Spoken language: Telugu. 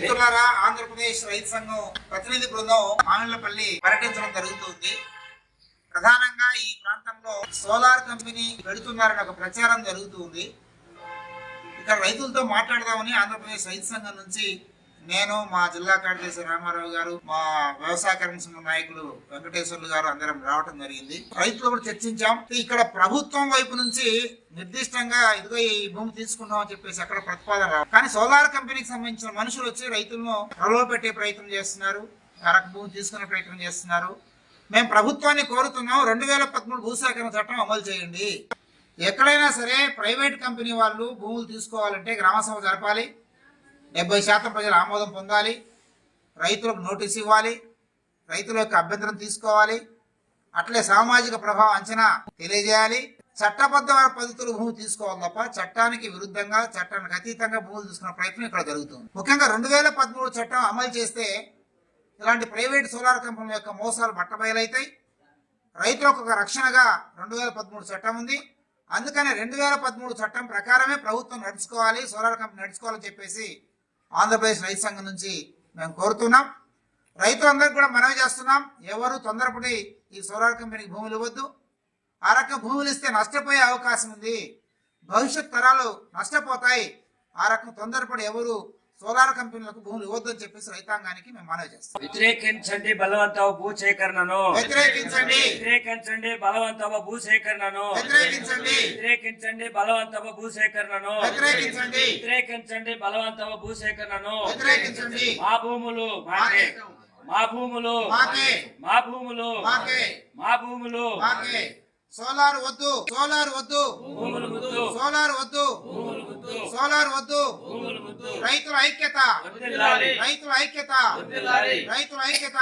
మిత్రులారా ఆంధ్రప్రదేశ్ రైతు సంఘం ప్రతినిధి బృందం మామిళ్ళపల్లి పర్యటించడం జరుగుతుంది. ప్రధానంగా ఈ ప్రాంతంలో సోలార్ కంపెనీ పెడుతున్నారని ఒక ప్రచారం జరుగుతుంది. ఇక్కడ రైతులతో మాట్లాడదామని ఆంధ్రప్రదేశ్ రైతు సంఘం నుంచి నేను మా జిల్లా కార్యదర్శి రామారావు గారు మా వ్యవసాయ కర్మ నాయకులు వెంకటేశ్వర్లు గారు అందరం రావడం జరిగింది. రైతులు కూడా చర్చించాం. ఇక్కడ ప్రభుత్వం వైపు నుంచి నిర్దిష్టంగా ఇదిగో ఈ భూమి తీసుకున్నాం అని చెప్పేసి అక్కడ ప్రతిపాదన కానీ సోలార్ కంపెనీకి సంబంధించిన మనుషులు వచ్చి రైతులను కలవ పెట్టే ప్రయత్నం చేస్తున్నారు. అరకు భూమి తీసుకునే ప్రయత్నం చేస్తున్నారు. మేము ప్రభుత్వాన్ని కోరుతున్నాం. రెండు వేల పదమూడు భూసేకరణ చట్టం అమలు చేయండి. ఎక్కడైనా సరే ప్రైవేట్ కంపెనీ వాళ్ళు భూములు తీసుకోవాలంటే గ్రామసభ జరపాలి. డెబ్బై శాతం ప్రజలు ఆమోదం పొందాలి. రైతులకు నోటీస్ ఇవ్వాలి. రైతుల యొక్క అభ్యంతరం తీసుకోవాలి. అట్లే సామాజిక ప్రభావం అంచనా తెలియజేయాలి. చట్టబద్ధ పద్ధతులు భూమి తీసుకోవాలి తప్ప చట్టానికి విరుద్ధంగా చట్టానికి అతీతంగా భూములు తీసుకున్న ప్రయత్నం ఇక్కడ జరుగుతుంది. ముఖ్యంగా రెండు వేల పదమూడు చట్టం అమలు చేస్తే ఇలాంటి ప్రైవేట్ సోలార్ కంపెనీల యొక్క మోసాలు బట్టబయలైతాయి. రైతులకు ఒక రక్షణగా రెండు వేల పదమూడు చట్టం ఉంది. అందుకనే రెండు వేల పదమూడు చట్టం ప్రకారమే ప్రభుత్వం నడుచుకోవాలి సోలార్ కంపెనీ నడుచుకోవాలని చెప్పేసి ఆంధ్రప్రదేశ్ రైతు సంఘం నుంచి మేము కోరుతున్నాం. రైతులందరికీ కూడా మనవి చేస్తున్నాం ఎవరు తొందరపడి ఈ సోలార్ కంపెనీకి భూములు ఇవ్వద్దు. ఆ రకం భూములు ఇస్తే నష్టపోయే అవకాశం ఉంది. భవిష్యత్ తరాలు నష్టపోతాయి. ఆ రకం తొందరపడి ఎవరు సోలార్ కంపెనీలకు భూములు ఇవ్వద్దని చెప్పేసి రైతాంగానికి మేము మనవి చేస్తాం. వ్యతిరేకించండి బలవంతవ భూసేకరణను. వ్యతిరేకించండి. వ్యతిరేకించండి బలవంతవ భూసేకరణను. వ్యతిరేకించండి. వ్యతిరేకించండి బలవంతవ భూసేకరణను. వ్యతిరేకించండి. వ్యతిరేకించండి బలవంతవ భూసేకరణను. వ్యతిరేకించండి. మా భూములు మాకే. మా భూములు మాకే. మా భూములు మాకే. మా భూములు మాకే. సోలార్ వద్దు సోలార్ వద్దు. సోలార్ వద్దు. సోలార్ వద్దు. రైతుల ఐక్యత. రైతుల ఐక్యత. రైతుల ఐక్యత.